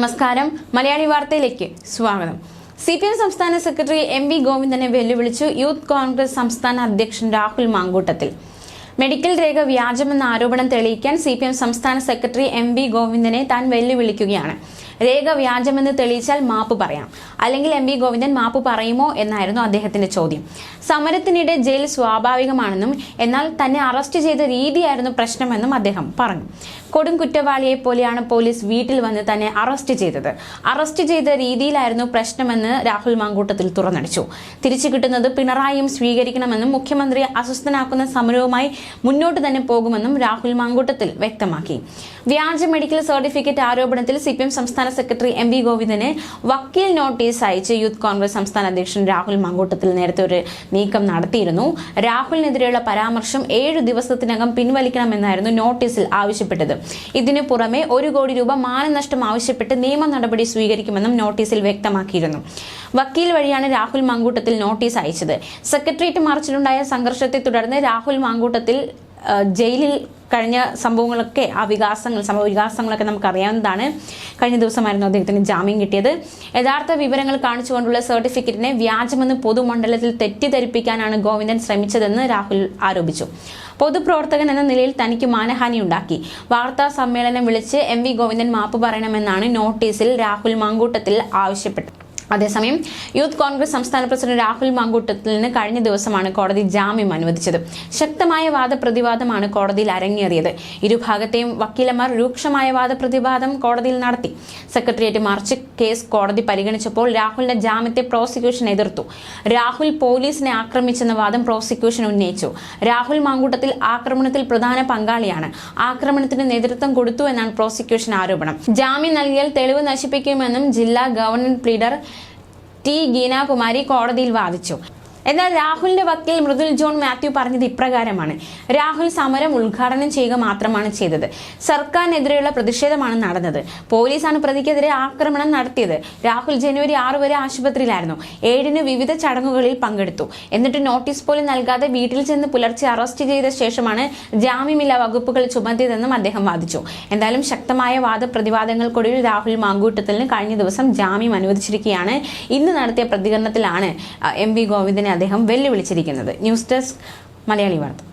നമസ്കാരം. മലയാളി വാർത്തയിലേക്ക് സ്വാഗതം. സി പി എം സംസ്ഥാന സെക്രട്ടറി എം വി ഗോവിന്ദനെ വെല്ലുവിളിച്ചു യൂത്ത് കോൺഗ്രസ് സംസ്ഥാന അധ്യക്ഷൻ രാഹുൽ മാങ്കൂട്ടത്തിൽ. മെഡിക്കൽ രേഖ വ്യാജമെന്ന ആരോപണം തെളിയിക്കാൻ സി പി എം സംസ്ഥാന സെക്രട്ടറി എം വി ഗോവിന്ദനെ താൻ വെല്ലുവിളിക്കുകയാണ്. രേഖ വ്യാജമെന്ന് തെളിയിച്ചാൽ മാപ്പ് പറയാം. അല്ലെങ്കിൽ എം വി ഗോവിന്ദൻ മാപ്പ് പറയുമോ എന്നായിരുന്നു അദ്ദേഹത്തിന്റെ ചോദ്യം. സമരത്തിനിടെ ജയിൽ സ്വാഭാവികമാണെന്നും എന്നാൽ തന്നെ അറസ്റ്റ് ചെയ്ത രീതിയായിരുന്നു പ്രശ്നമെന്നും അദ്ദേഹം പറഞ്ഞു. കൊടും കുറ്റവാളിയെ പോലെയാണ് പോലീസ് വീട്ടിൽ വന്ന് തന്നെ അറസ്റ്റ് ചെയ്തത്. അറസ്റ്റ് ചെയ്ത രീതിയിലായിരുന്നു പ്രശ്നമെന്ന് രാഹുൽ മാങ്കൂട്ടത്തിൽ തുറന്നടിച്ചു. തിരിച്ചു കിട്ടുന്നത് പിണറായിയും സ്വീകരിക്കണമെന്നും മുഖ്യമന്ത്രിയെ അസ്വസ്ഥനാക്കുന്ന സമരവുമായി മുന്നോട്ട് തന്നെ പോകുമെന്നും രാഹുൽ മാങ്കൂട്ടത്തിൽ വ്യക്തമാക്കി. വ്യാജ മെഡിക്കൽ സർട്ടിഫിക്കറ്റ് ആരോപണത്തിൽ സിപിഎം സംസ്ഥാന സെക്രട്ടറി എം വി ഗോവിന്ദന് വക്കീൽ നോട്ടീസ് അയച്ച് യൂത്ത് കോൺഗ്രസ് സംസ്ഥാന അധ്യക്ഷൻ രാഹുൽ മങ്കൂട്ടത്തിൽ നേരത്തെ ഒരു നീക്കം നടത്തിയിരുന്നു. രാഹുലിനെതിരെയുള്ള പരാമർശം ഏഴ് ദിവസത്തിനകം പിൻവലിക്കണമെന്നായിരുന്നു നോട്ടീസിൽ ആവശ്യപ്പെട്ടത്. ഇതിനു പുറമെ ഒരു കോടി രൂപ മാനനഷ്ടം ആവശ്യപ്പെട്ട് നിയമ നടപടി സ്വീകരിക്കുമെന്നും നോട്ടീസിൽ വ്യക്തമാക്കിയിരുന്നു. വക്കീൽ വഴിയാണ് രാഹുൽ മങ്കൂട്ടത്തിൽ നോട്ടീസ് അയച്ചത്. സെക്രട്ടേറിയറ്റ് മാർച്ചിലുണ്ടായ സംഘർഷത്തെ തുടർന്ന് രാഹുൽ മാങ്കൂട്ടത്തിൽ ജയിലിൽ കഴിഞ്ഞ സംഭവങ്ങളൊക്കെ ആ വികാസങ്ങൾ സംഭവ വികാസങ്ങളൊക്കെ നമുക്കറിയാവുന്നതാണ്. കഴിഞ്ഞ ദിവസമായിരുന്നു അദ്ദേഹത്തിന് ജാമ്യം കിട്ടിയത്. യഥാർത്ഥ വിവരങ്ങൾ കാണിച്ചുകൊണ്ടുള്ള സർട്ടിഫിക്കറ്റിനെ വ്യാജമെന്ന് പൊതുമണ്ഡലത്തിൽ തെറ്റിദ്ധരിപ്പിക്കാനാണ് ഗോവിന്ദൻ ശ്രമിച്ചതെന്ന് രാഹുൽ ആരോപിച്ചു. പൊതുപ്രവർത്തകൻ എന്ന നിലയിൽ തനിക്ക് മാനഹാനി ഉണ്ടാക്കി വാർത്താ സമ്മേളനം വിളിച്ച് എം വി ഗോവിന്ദൻ മാപ്പ് പറയണമെന്നാണ് നോട്ടീസിൽ രാഹുൽ മാങ്കൂട്ടത്തിൽ ആവശ്യപ്പെട്ടത്. അതേസമയം യൂത്ത് കോൺഗ്രസ് സംസ്ഥാന പ്രസിഡന്റ് രാഹുൽ മാങ്കൂട്ടത്തിന് കഴിഞ്ഞ ദിവസമാണ് കോടതി ജാമ്യം അനുവദിച്ചത്. ശക്തമായ വാദപ്രതിവാദമാണ് കോടതിയിൽ അരങ്ങേറിയത്. ഇരുഭാഗത്തെയും വക്കീലന്മാർ രൂക്ഷമായ വാദപ്രതിവാദം കോടതിയിൽ നടത്തി. സെക്രട്ടേറിയറ്റ് മാർച്ച് കേസ് കോടതി പരിഗണിച്ചപ്പോൾ രാഹുലിന്റെ ജാമ്യത്തെ പ്രോസിക്യൂഷൻ എതിർത്തു. രാഹുൽ പോലീസിനെ ആക്രമിച്ചെന്ന വാദം പ്രോസിക്യൂഷൻ ഉന്നയിച്ചു. രാഹുൽ മാങ്കൂട്ടത്തിൽ ആക്രമണത്തിൽ പ്രധാന പങ്കാളിയാണ്. ആക്രമണത്തിന് നേതൃത്വം കൊടുത്തു എന്നാണ് പ്രോസിക്യൂഷൻ ആരോപണം. ജാമ്യം നൽകിയാൽ തെളിവ് നശിപ്പിക്കുമെന്നും ജില്ലാ ഗവർണർ പ്ലീഡർ ടി ഗീനാകുമാരി കോടതിയിൽ വാദിച്ചു എന്നാൽ രാഹുലിന്റെ വക്കീൽ മൃദുൽ ജോൺ മാത്യു പറഞ്ഞത് ഇപ്രകാരമാണ്. രാഹുൽ സമരം ഉദ്ഘാടനം ചെയ്യുക മാത്രമാണ് ചെയ്തത്. സർക്കാരിനെതിരെയുള്ള പ്രതിഷേധമാണ് നടന്നത്. പോലീസാണ് പ്രതിക്കെതിരെ ആക്രമണം നടത്തിയത്. രാഹുൽ ജനുവരി ആറ് വരെ ആശുപത്രിയിലായിരുന്നു. ഏഴിന് വിവിധ ചടങ്ങുകളിൽ പങ്കെടുത്തു. എന്നിട്ട് നോട്ടീസ് പോലും നൽകാതെ വീട്ടിൽ ചെന്ന് പുലർച്ചെ അറസ്റ്റ് ചെയ്ത ശേഷമാണ് ജാമ്യമില്ലാ വകുപ്പുകൾ ചുമത്തിയതെന്നും അദ്ദേഹം വാദിച്ചു. എന്തായാലും ശക്തമായ വാദപ്രതിവാദങ്ങൾക്കൊടുവിൽ രാഹുൽ മാങ്കൂട്ടത്തിന് കഴിഞ്ഞ ദിവസം ജാമ്യം അനുവദിച്ചിരിക്കുകയാണ്. ഇന്ന് നടത്തിയ പ്രതികരണത്തിലാണ് എം വി ഗോവിന്ദനെ അദ്ദേഹം വെല്ലുവിളിച്ചിരിക്കുന്നത്. ന്യൂസ് ഡെസ്ക് മലയാളി വാർത്ത.